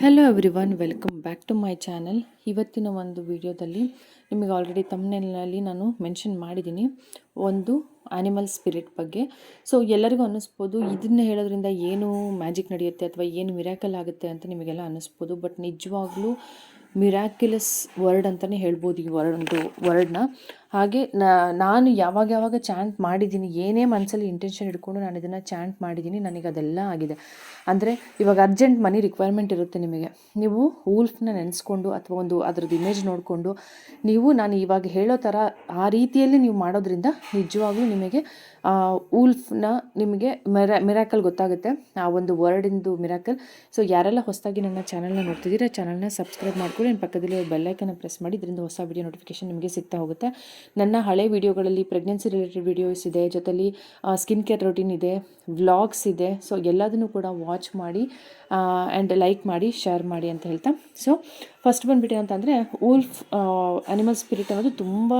Hello everyone welcome back to my channel ಇವತ್ತಿನ ಒಂದು ವಿಡಿಯೋದಲ್ಲಿ ನಿಮಗೆ ಆಲ್ರೆಡಿ ತಮ್ಮನಲ್ಲಿ ನಾನು ಮೆನ್ಷನ್ ಮಾಡಿದ್ದೀನಿ ಒಂದು ಆ್ಯನಿಮಲ್ ಸ್ಪಿರಿಟ್ ಬಗ್ಗೆ. ಸೊ ಎಲ್ಲರಿಗೂ ಅನ್ನಿಸ್ಬೋದು, ಇದನ್ನ ಹೇಳೋದ್ರಿಂದ ಏನು ಮ್ಯಾಜಿಕ್ ನಡೆಯುತ್ತೆ ಅಥವಾ ಏನು ಮಿರಾಕಲ್ ಆಗುತ್ತೆ ಅಂತ ನಿಮಗೆಲ್ಲ ಅನ್ನಿಸ್ಬೋದು ಬಟ್ ನಿಜವಾಗ್ಲೂ ಮಿರಾಕ್ಯುಲಸ್ ವರ್ಡ್ ಅಂತಲೇ ಹೇಳ್ಬೋದು ಈ ವರ್ಡ್ ಒಂದು ವರ್ಡ್ನ. ಹಾಗೆ ನಾನು ಯಾವಾಗ ಯಾವಾಗ ಚಾಂಟ್ ಮಾಡಿದ್ದೀನಿ, ಏನೇ ಮನಸ್ಸಲ್ಲಿ ಇಂಟೆನ್ಷನ್ ಇಟ್ಕೊಂಡು ನಾನು ಇದನ್ನು ಚಾಂಟ್ ಮಾಡಿದ್ದೀನಿ ನನಗೆ ಅದೆಲ್ಲ ಆಗಿದೆ. ಅಂದರೆ ಇವಾಗ ಅರ್ಜೆಂಟ್ ಮನಿ ರಿಕ್ವೈರ್ಮೆಂಟ್ ಇರುತ್ತೆ ನಿಮಗೆ. ನೀವು ವೂಲ್ಫ್ನ ನೆನೆಸ್ಕೊಂಡು ಅಥವಾ ಒಂದು ಅದ್ರದ್ದು ಇಮೇಜ್ ನೋಡಿಕೊಂಡು ನೀವು, ನಾನು ಇವಾಗ ಹೇಳೋ ಥರ ಆ ರೀತಿಯಲ್ಲಿ ನೀವು ಮಾಡೋದ್ರಿಂದ ನಿಜವಾಗ್ಲೂ ನಿಮಗೆ ಊಲ್ಫ್ನ ನಿಮಗೆ ಮೆರಾ ಮಿರಾಕಲ್ ಗೊತ್ತಾಗುತ್ತೆ. ಆ ಒಂದು ವರ್ಡಿಂದು ಮಿರಾಕಲ್ ಸೊ ಯಾರೆಲ್ಲ ಹೊಸದಾಗಿ ನನ್ನ ಚಾನಲ್ನ ನೋಡ್ತಿದ್ದೀರಾ ಚಾನಲ್ನ ಸಬ್ಸ್ಕ್ರೈಬ್ ಮಾಡ್ಕೊಳ್ಳಿ. ನನ್ನ ಪಕ್ಕದಲ್ಲಿ ಬೆಲ್ಲೈಕನ್ನು ಪ್ರೆಸ್ ಮಾಡಿ, ಇದರಿಂದ ಹೊಸ ವಿಡಿಯೋ ನೋಟಿಫಿಕೇಶನ್ ನಿಮಗೆ ಸಿಗ್ತಾ ಹೋಗುತ್ತೆ. ನನ್ನ ಹಳೆ ವಿಡಿಯೋಗಳಲ್ಲಿ ಪ್ರೆಗ್ನೆನ್ಸಿ ರಿಲೇಟೆಡ್ ವಿಡಿಯೋಸ್ ಇದೆ, ಜೊತೆಲಿ ಸ್ಕಿನ್ ಕೇರ್ ರೊಟೀನ್ ಇದೆ ವ್ಲಾಗ್ಸ್ ಇದೆ. ಸೊ ಎಲ್ಲದನ್ನು ಕೂಡ ವಾಚ್ ಮಾಡಿ ಆ್ಯಂಡ್ ಲೈಕ್ ಮಾಡಿ ಶೇರ್ ಮಾಡಿ ಅಂತ ಹೇಳ್ತಾ. ಸೊ ಫಸ್ಟ್ ಬಂದುಬಿಟ್ಟು ಅಂತಂದರೆ ಊಲ್ಫ್ ಅನಿಮಲ್ ಸ್ಪಿರಿಟ್ ಅನ್ನೋದು ತುಂಬ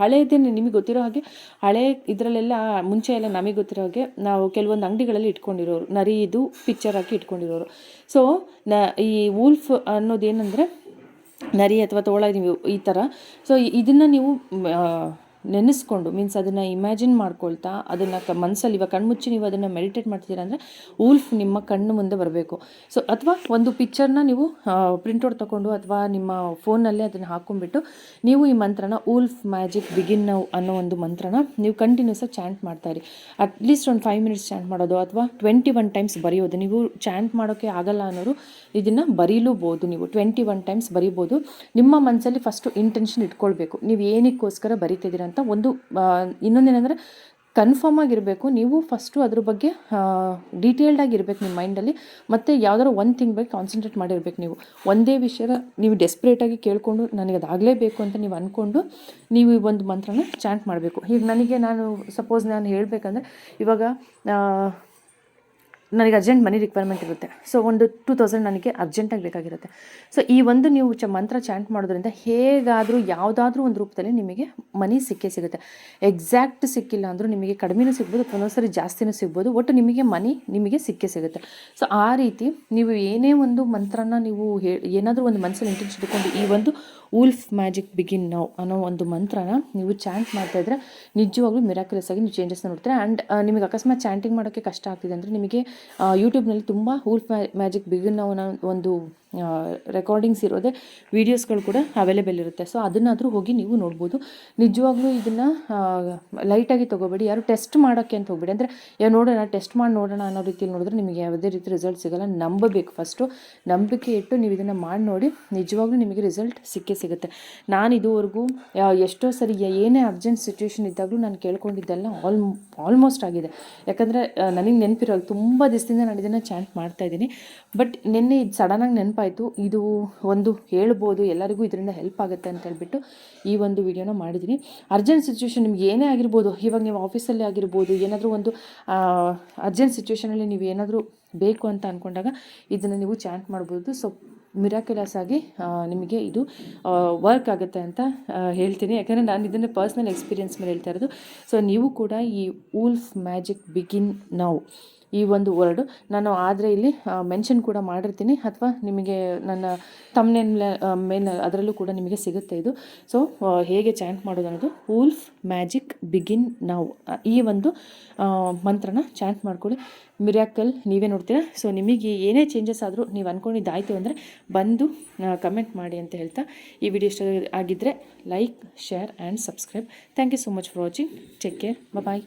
ಹಳೆಯದೇ ನಿಮಗೆ ಗೊತ್ತಿರೋ ಹಾಗೆ, ಹಳೆ ಇದರಲ್ಲೆಲ್ಲ ಮುಂಚೆ ಎಲ್ಲ ನಮಗೆ ಗೊತ್ತಿರೋ ಹಾಗೆ ನಾವು ಕೆಲವೊಂದು ಅಂಗಡಿಗಳಲ್ಲಿ ಇಟ್ಕೊಂಡಿರೋರು, ನರಿ ಇದು ಪಿಕ್ಚರ್ ಹಾಕಿ ಇಟ್ಕೊಂಡಿರೋರು. ಸೊ ನ, ಈ ವೂಲ್ಫ್ ಅನ್ನೋದೇನೆಂದರೆ ನರಿ ಅಥವಾ ತೋಳ ನೀವು ಈ ಥರ ಸೊ ಇದನ್ನು ನೀವು ನೆನೆಸ್ಕೊಂಡು ಮೀನ್ಸ್ ಅದನ್ನು ಇಮ್ಯಾಜಿನ್ ಮಾಡ್ಕೊಳ್ತಾ, ಅದನ್ನು ಕ ಮನಸ್ಸಲ್ಲಿ ಇವಾಗ ಕಣ್ಮುಚ್ಚಿ ನೀವು ಅದನ್ನು ಮೆಡಿಟೇಟ್ ಮಾಡ್ತೀರಾ ಅಂದರೆ ಊಲ್ಫ್ ನಿಮ್ಮ ಕಣ್ಣು ಮುಂದೆ ಬರಬೇಕು. ಸೊ ಅಥವಾ ಒಂದು ಪಿಕ್ಚರ್ನ ನೀವು ಪ್ರಿಂಟೌಟ್ ತೊಗೊಂಡು ಅಥವಾ ನಿಮ್ಮ ಫೋನಲ್ಲೇ ಅದನ್ನು ಹಾಕೊಂಡ್ಬಿಟ್ಟು, ನೀವು ಈ ಮಂತ್ರನ ಊಲ್ಫ್ ಮ್ಯಾಜಿಕ್ ಬಿಗಿನ್ ನೌ ಅನ್ನೋ ಒಂದು ಮಂತ್ರನ ನೀವು ಕಂಟಿನ್ಯೂಸ್ ಆಗಿ ಚಾಂಟ್ ಇರಿ. ಅಟ್ಲೀಸ್ಟ್ ಒಂದು ಫೈವ್ ಮಿನಿಟ್ಸ್ ಚಾಂಟ್ ಮಾಡೋದು ಅಥವಾ ಟ್ವೆಂಟಿ ಒನ್ ಟೈಮ್ಸ್ ಬರೆಯೋದು. ನೀವು ಚಾಂಟ್ ಮಾಡೋಕ್ಕೆ ಆಗಲ್ಲ ಅನ್ನೋರು ಇದನ್ನು ಬರೀಲೂಬೋದು ನೀವು. ಟ್ವೆಂಟಿ ಒನ್ ಟೈಮ್ಸ್ ಬರಿಬೋದು. ನಿಮ್ಮ ಮನಸ್ಸಲ್ಲಿ ಫಸ್ಟು ಇಂಟೆನ್ಷನ್ ಇಟ್ಕೊಳ್ಬೇಕು. ನೀವು ಏನಕ್ಕೋಸ್ಕರ ಬರಿತಿದ್ದೀರ ಅಂತ ಒಂದು ಇನ್ನೊಂದೇನೆಂದರೆ ಕನ್ಫರ್ಮ್ ಆಗಿರಬೇಕು. ನೀವು ಫಸ್ಟು ಅದ್ರ ಬಗ್ಗೆ ಡೀಟೇಲ್ಡ್ ಆಗಿರ್ಬೇಕು ನಿಮ್ಮ ಮೈಂಡಲ್ಲಿ ಮತ್ತು ಯಾವ್ದಾದ್ರು ಒಂದು ಥಿಂಗ್ ಬಗ್ಗೆ ಕಾನ್ಸಂಟ್ರೇಟ್ ಮಾಡಿರ್ಬೇಕು ನೀವು. ಒಂದೇ ವಿಷಯದ ನೀವು ಡೆಸ್ಪ್ರೇಟಾಗಿ ಕೇಳಿಕೊಂಡು ನನಗೆ ಅದಾಗಲೇಬೇಕು ಅಂತ ನೀವು ಅಂದ್ಕೊಂಡು ನೀವು ಈ ಒಂದು ಮಂತ್ರನ ಚಾಂಟ್ ಮಾಡಬೇಕು. ಈಗ ನನಗೆ ನಾನು ಸಪೋಸ್ ನಾನು ಹೇಳಬೇಕಂದ್ರೆ, ಇವಾಗ ನನಗೆ ಅರ್ಜೆಂಟ್ ಮನಿ ರಿಕ್ವೈರ್ಮೆಂಟ್ ಇರುತ್ತೆ. ಸೊ ಒಂದು ಟೂ ತೌಸಂಡ್ ನನಗೆ ಅರ್ಜೆಂಟಾಗಿ ಬೇಕಾಗಿರುತ್ತೆ. ಸೊ ಈ ಒಂದು ನೀವು ಚ ಮಂತ್ರ ಚಾಂಟ್ ಮಾಡೋದ್ರಿಂದ ಹೇಗಾದರೂ ಯಾವುದಾದ್ರೂ ಒಂದು ರೂಪದಲ್ಲಿ ನಿಮಗೆ ಮನಿ ಸಿಕ್ಕೇ ಸಿಗುತ್ತೆ. ಎಕ್ಸಾಕ್ಟ್ ಸಿಕ್ಕಿಲ್ಲ ಅಂದರೂ ನಿಮಗೆ ಕಡಿಮೆನೂ ಸಿಗ್ಬೋದು ಒಂದೊಂದ್ಸರಿ ಜಾಸ್ತಿನೂ ಸಿಗ್ಬೋದು, ಒಟ್ಟು ನಿಮಗೆ ಮನಿ ನಿಮಗೆ ಸಿಕ್ಕೇ ಸಿಗುತ್ತೆ. ಸೊ ಆ ರೀತಿ ನೀವು ಏನೇ ಒಂದು ಮಂತ್ರನ ನೀವು ಹೇ, ಏನಾದರೂ ಒಂದು ಮನಸ್ಸಲ್ಲಿ ಇಂಟೆನ್ಷನ್ ಇಟ್ಕೊಂಡು ಈ ಒಂದು ಉಲ್ಫ್ ಮ್ಯಾಜಿಕ್ ಬಿಗಿನ್ ನೌ ಅನ್ನೋ ಒಂದು ಮಂತ್ರನ ನೀವು ಚಾಂಟ್ ಮಾಡ್ತಾ ಇದ್ದರೆ ನಿಜವಾಗ್ಲೂ ಮಿರಾಕ್ಯುಲಸ್ ಆಗಿ ನೀವು ಚೇಂಜಸ್ನ ನೋಡ್ತೀರಾ. ಆ್ಯಂಡ್ ನಿಮಗೆ ಅಕಸ್ಮಾತ್ ಚಾಂಟಿಂಗ್ ಮಾಡೋಕ್ಕೆ ಕಷ್ಟ ಆಗ್ತಿದೆ ಅಂದರೆ ನಿಮಗೆ ಯೂಟ್ಯೂಬ್ನಲ್ಲಿ ತುಂಬ ಹೂಲ್ ಮ್ಯಾಜಿಕ್ ಬಿಗಿನ್ ಒಂದು ರೆಕಾರ್ಡಿಂಗ್ಸ್ ಇರೋದೇ ವೀಡಿಯೋಸ್ಗಳು ಕೂಡ ಅವೈಲೇಬಲ್ ಇರುತ್ತೆ. ಸೊ ಅದನ್ನಾದರೂ ಹೋಗಿ ನೀವು ನೋಡ್ಬೋದು. ನಿಜವಾಗ್ಲೂ ಇದನ್ನು ಲೈಟಾಗಿ ತೊಗೋಬೇಡಿ. ಯಾರು ಟೆಸ್ಟ್ ಮಾಡೋಕ್ಕೆ ಅಂತ ಹೋಗ್ಬೇಡಿ. ಅಂದರೆ ಯಾವ ನೋಡೋಣ ಟೆಸ್ಟ್ ಮಾಡಿ ನೋಡೋಣ ಅನ್ನೋ ರೀತಿಯಲ್ಲಿ ನೋಡಿದ್ರೆ ನಿಮಗೆ ಯಾವುದೇ ರೀತಿ ರಿಸಲ್ಟ್ ಸಿಗೋಲ್ಲ. ನಂಬಬೇಕು ಫಸ್ಟು ನಂಬಿಕೆ ಇಟ್ಟು ನೀವು ಇದನ್ನು ಮಾಡಿ ನೋಡಿ, ನಿಜವಾಗ್ಲೂ ನಿಮಗೆ ರಿಸಲ್ಟ್ ಸಿಕ್ಕೇ ಸಿಗುತ್ತೆ. ನಾನು ಇದುವರೆಗೂ ಎಷ್ಟೋ ಸರಿ ಏನೇ ಅರ್ಜೆಂಟ್ ಸಿಚುವೇಷನ್ ಇದ್ದಾಗಲೂ ನಾನು ಕೇಳ್ಕೊಂಡಿದ್ದೆಲ್ಲ ಆಲ್ ಆಲ್ಮೋಸ್ಟ್ ಆಗಿದೆ. ಯಾಕಂದರೆ ನನಗೆ ನೆನಪಿರೋಲ್ಲ. ತುಂಬ ದಿವಸದಿಂದ ನಾನು ಇದನ್ನು ಚಾಂಟ್ ಮಾಡ್ತಾಯಿದ್ದೀನಿ ಬಟ್ ನಿನ್ನೆ ಇದು ಸಡನ್ನಾಗಿ ನೆನಪು ನೆನಪಾಯಿತು. ಇದು ಒಂದು ಹೇಳ್ಬೋದು, ಎಲ್ಲರಿಗೂ ಇದರಿಂದ ಹೆಲ್ಪ್ ಆಗುತ್ತೆ ಅಂತ ಹೇಳ್ಬಿಟ್ಟು ಈ ಒಂದು ವಿಡಿಯೋನ ಮಾಡಿದ್ದೀನಿ ಅರ್ಜೆಂಟ್ ಸಿಚುವೇಶನ್ ನಿಮ್ಗೆ ಏನೇ ಆಗಿರ್ಬೋದು, ಇವಾಗ ನೀವು ಆಫೀಸಲ್ಲಿ ಆಗಿರ್ಬೋದು, ಏನಾದರೂ ಒಂದು ಅರ್ಜೆಂಟ್ ಸಿಚುವೇಶನಲ್ಲಿ ನೀವು ಏನಾದರೂ ಬೇಕು ಅಂತ ಅಂದ್ಕೊಂಡಾಗ ಇದನ್ನು ನೀವು ಚಾಂಟ್ ಮಾಡ್ಬೋದು. ಸೊ ಮಿರಾಕ್ಯುಲಸ್ ಆಗಿ ನಿಮಗೆ ಇದು ವರ್ಕ್ ಆಗುತ್ತೆ ಅಂತ ಹೇಳ್ತೀನಿ. ಯಾಕಂದರೆ ನಾನು ಇದನ್ನು ಪರ್ಸ್ನಲ್ ಎಕ್ಸ್ಪೀರಿಯನ್ಸ್ ಮೇಲೆ ಹೇಳ್ತಾ ಇರೋದು. ಸೊ ನೀವು ಕೂಡ ಈ ಊಲ್ಫ್ ಮ್ಯಾಜಿಕ್ ಬಿಗಿನ್ ನೌ ಈ ಒಂದು ವರ್ಡು ನಾನು ಆದರೆ ಇಲ್ಲಿ ಮೆನ್ಷನ್ ಕೂಡ ಮಾಡಿರ್ತೀನಿ. ಅಥವಾ ನಿಮಗೆ ನನ್ನ ತಮ್ಮನೇನ್ ಮೇಲೆ ಅದರಲ್ಲೂ ಕೂಡ ನಿಮಗೆ ಸಿಗುತ್ತೆ ಇದು. ಸೊ ಹೇಗೆ ಚಾಂಟ್ ಮಾಡೋದು ಅನ್ನೋದು ವೂಲ್ಫ್ ಮ್ಯಾಜಿಕ್ ಬಿಗಿನ್ ನೌ ಈ ಒಂದು ಮಂತ್ರನ ಚಾಂಟ್ ಮಾಡ್ಕೊಳ್ಳಿ. ಮಿರಾಕಲ್ ನೀವೇ ನೋಡ್ತೀರಾ? ಸೊ ನಿಮಗೆ ಏನೇ ಚೇಂಜಸ್ ಆದರೂ ನೀವು ಅಂದ್ಕೊಂಡಿದ್ದಾಯಿತು ಅಂದರೆ ಬಂದು ಕಮೆಂಟ್ ಮಾಡಿ ಅಂತ ಹೇಳ್ತಾ ಈ ವಿಡಿಯೋ ಇಷ್ಟ ಆಗಿದ್ದರೆ like share and subscribe thank you so much for watching take care bye